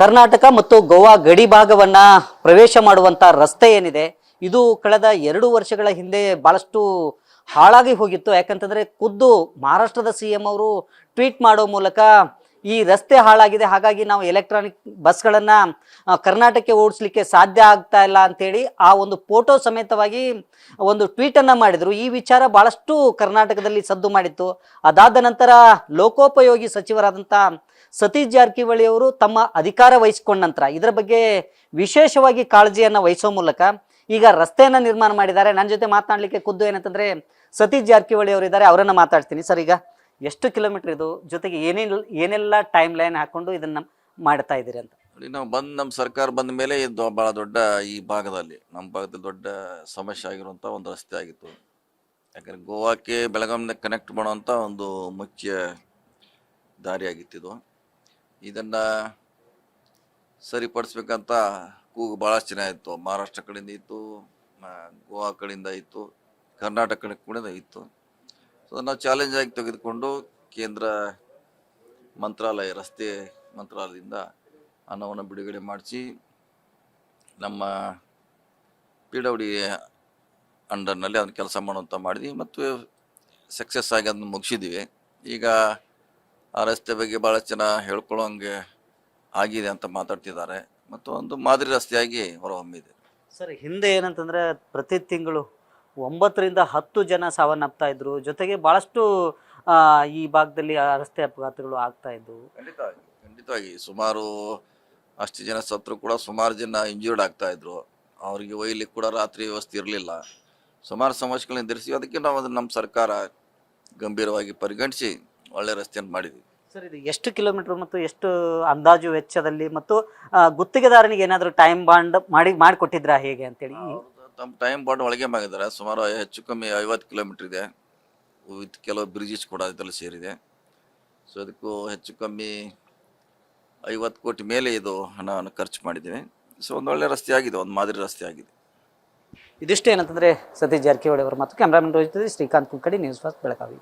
ಕರ್ನಾಟಕ ಮತ್ತು ಗೋವಾ ಗಡಿ ಭಾಗವನ್ನ ಪ್ರವೇಶ ಮಾಡುವಂತ ರಸ್ತೆ ಏನಿದೆ, ಇದು ಕಳೆದ ಎರಡು ವರ್ಷಗಳ ಹಿಂದೆ ಬಹಳಷ್ಟು ಹಾಳಾಗಿ ಹೋಗಿತ್ತು. ಯಾಕಂತಂದ್ರೆ ಖುದ್ದು ಮಹಾರಾಷ್ಟ್ರದ ಸಿ ಎಂ ಅವರು ಟ್ವೀಟ್ ಮಾಡೋ ಮೂಲಕ ಈ ರಸ್ತೆ ಹಾಳಾಗಿದೆ, ಹಾಗಾಗಿ ನಾವು ಎಲೆಕ್ಟ್ರಾನಿಕ್ ಬಸ್ಗಳನ್ನ ಕರ್ನಾಟಕಕ್ಕೆ ಓಡಿಸ್ಲಿಕ್ಕೆ ಸಾಧ್ಯ ಆಗ್ತಾ ಇಲ್ಲ ಅಂತೇಳಿ ಆ ಒಂದು ಫೋಟೋ ಸಮೇತವಾಗಿ ಒಂದು ಟ್ವೀಟ್ ಅನ್ನ ಮಾಡಿದ್ರು. ಈ ವಿಚಾರ ಬಹಳಷ್ಟು ಕರ್ನಾಟಕದಲ್ಲಿ ಸದ್ದು ಮಾಡಿತ್ತು. ಅದಾದ ನಂತರ ಲೋಕೋಪಯೋಗಿ ಸಚಿವರಾದಂಥ ಸತೀಶ್ ಜಾರಕಿಹೊಳಿ ಅವರು ತಮ್ಮ ಅಧಿಕಾರ ವಹಿಸಿಕೊಂಡ ನಂತರ, ಇದರ ಬಗ್ಗೆ ವಿಶೇಷವಾಗಿ ಕಾಳಜಿಯನ್ನ ವಹಿಸೋ ಮೂಲಕ ಈಗ ರಸ್ತೆಯನ್ನು ನಿರ್ಮಾಣ ಮಾಡಿದ್ದಾರೆ. ನನ್ನ ಜೊತೆ ಮಾತನಾಡಲಿಕ್ಕೆ ಖುದ್ದು ಏನಂತಂದ್ರೆ ಸತೀಶ್ ಜಾರಕಿಹೊಳಿ ಅವರು ಇದ್ದಾರೆ, ಅವರನ್ನ ಮಾತಾಡ್ತೀನಿ. ಸರ್, ಈಗ ಎಷ್ಟು ಕಿಲೋಮೀಟರ್ ಇದು? ಜೊತೆಗೆ ಏನೇನು ಏನೆಲ್ಲ ಟೈಮ್ ಲೈನ್ ಹಾಕೊಂಡು ಇದನ್ನ ಮಾಡ್ತಾ ಇದ್ದೀರಿ ಅಂತ? ನೋಡಿ, ನಾವು ಬಂದ್ ನಮ್ಮ ಸರ್ಕಾರ ಬಂದ ಮೇಲೆ ಇದು ಭಾಳ ದೊಡ್ಡ ಈ ಭಾಗದಲ್ಲಿ ನಮ್ಮ ಭಾಗದಲ್ಲಿ ದೊಡ್ಡ ಸಮಸ್ಯೆ ಆಗಿರುವಂಥ ಒಂದು ರಸ್ತೆ ಆಗಿತ್ತು. ಯಾಕಂದ್ರೆ ಗೋವಾಕ್ಕೆ ಬೆಳಗಾಂನ ಕನೆಕ್ಟ್ ಮಾಡುವಂಥ ಒಂದು ಮುಖ್ಯ ದಾರಿ ಆಗಿತ್ತಿದು ಇದನ್ನು ಸರಿಪಡಿಸ್ಬೇಕಂತ ಕೂಗು ಭಾಳಷ್ಟು ಜನ ಇತ್ತು. ಮಹಾರಾಷ್ಟ್ರ ಕಡೆಯಿಂದ ಇತ್ತು ಗೋವಾ ಕಡೆಯಿಂದ ಇತ್ತು, ಕರ್ನಾಟಕ ಕಡೆ ಕೂಡ ಇತ್ತು. ಸೊ ನಾವು ಚಾಲೆಂಜ್ ಆಗಿ ತೆಗೆದುಕೊಂಡು ಕೇಂದ್ರ ಮಂತ್ರಾಲಯ, ರಸ್ತೆ ಮಂತ್ರಾಲಯದಿಂದ ಹಣವನ್ನು ಬಿಡುಗಡೆ ಮಾಡಿಸಿ ನಮ್ಮ ಪಿ ಡಬ್ಲ್ಯೂ ಡಿ ಅಂಡರ್ನಲ್ಲಿ ಅದನ್ನು ಕೆಲಸ ಮಾಡುವಂಥ ಮಾಡಿದ್ವಿ ಮತ್ತು ಸಕ್ಸಸ್ ಆಗಿ ಅದನ್ನು ಮುಗಿಸಿದ್ದೀವಿ ಈಗ ಆ ರಸ್ತೆ ಬಗ್ಗೆ ಭಾಳ ಜನ ಹೇಳ್ಕೊಳ್ಳೋಂಗೆ ಆಗಿದೆ ಅಂತ ಮಾತಾಡ್ತಿದ್ದಾರೆ. ಮತ್ತು ಒಂದು ಮಾದರಿ ರಸ್ತೆಯಾಗಿ ಹೊರಹೊಮ್ಮಿದೆ. ಸರ್, ಹಿಂದೆ ಏನಂತಂದ್ರೆ ಪ್ರತಿ ತಿಂಗಳು ಒಂಬತ್ತರಿಂದ ಹತ್ತು ಜನ ಸಾವನ್ನಪ್ತಾ ಇದ್ರು. ಜೊತೆಗೆ ಬಹಳಷ್ಟು ಈ ಭಾಗದಲ್ಲಿ ರಸ್ತೆ ಅಪಘಾತಗಳು ಆಗ್ತಾ ಇದ್ವು. ಖಂಡಿತವಾಗಿ ಖಂಡಿತವಾಗಿ ಸುಮಾರು ಅಷ್ಟು ಜನ ಸತ್ರು ಕೂಡ ಸುಮಾರು ಜನ ಇಂಜೂರ್ಡ್ ಆಗ್ತಾ ಇದ್ರು. ಅವರಿಗೆ ಒಯ್ಲಿಕ್ಕೆ ಕೂಡ ರಾತ್ರಿ ವ್ಯವಸ್ಥೆ ಇರಲಿಲ್ಲ. ಸುಮಾರು ಸಮಸ್ಯೆಗಳನ್ನ ಎದುರಿಸಿ ಅದಕ್ಕೆ ನಾವು ಅದನ್ನ ನಮ್ಮ ಸರ್ಕಾರ ಗಂಭೀರವಾಗಿ ಪರಿಗಣಿಸಿ ಒಳ್ಳೆ ರಸ್ತೆಯನ್ನು ಮಾಡಿದ್ವಿ. ಸರ್ ಇದು ಎಷ್ಟು ಕಿಲೋಮೀಟರ್ ಮತ್ತು ಎಷ್ಟು ಅಂದಾಜು ವೆಚ್ಚದಲ್ಲಿ ಮತ್ತು ಆ, ಗುತ್ತಿಗೆದಾರನಿಗೆ ಏನಾದರೂ ಟೈಮ್ ಬಾಂಡ್ ಮಾಡಿ ಮಾಡಿಕೊಟ್ಟಿದ್ರಾ ಹೇಗೆ ಅಂತೇಳಿ? ತಮ್ಮ ಟೈಮ್ ಬಾಂಡ್ ಒಳಗೆ ಮಾಡಿದ್ದಾರೆ ಸುಮಾರು ಹೆಚ್ಚು ಕಮ್ಮಿ ಐವತ್ತು ಕಿಲೋಮೀಟ್ರ್ ಇದೆ. ವಿತ್ ಕೆಲವು ಬ್ರಿಡ್ಜಸ್ ಕೂಡ ಇದರಲ್ಲಿ ಸೇರಿದೆ. ಸೊ ಅದಕ್ಕೂ ಹೆಚ್ಚು ಕಮ್ಮಿ ಐವತ್ತು ಕೋಟಿ ಮೇಲೆ ಇದು ಹಣವನ್ನು ಖರ್ಚು ಮಾಡಿದ್ದೇವೆ. ಸೊ ಒಂದು ಒಳ್ಳೆ ರಸ್ತೆ ಆಗಿದೆ. ಒಂದು ಮಾದರಿ ರಸ್ತೆ ಆಗಿದೆ. ಇದಿಷ್ಟೇ ಏನಂತಂದ್ರೆ ಸತೀಶ್ ಜಾರಕಿಹೊಳಿ ಅವರ ಮತ್ತು cameraman Rohit Srikanth Kunkadi, news first Belagavi.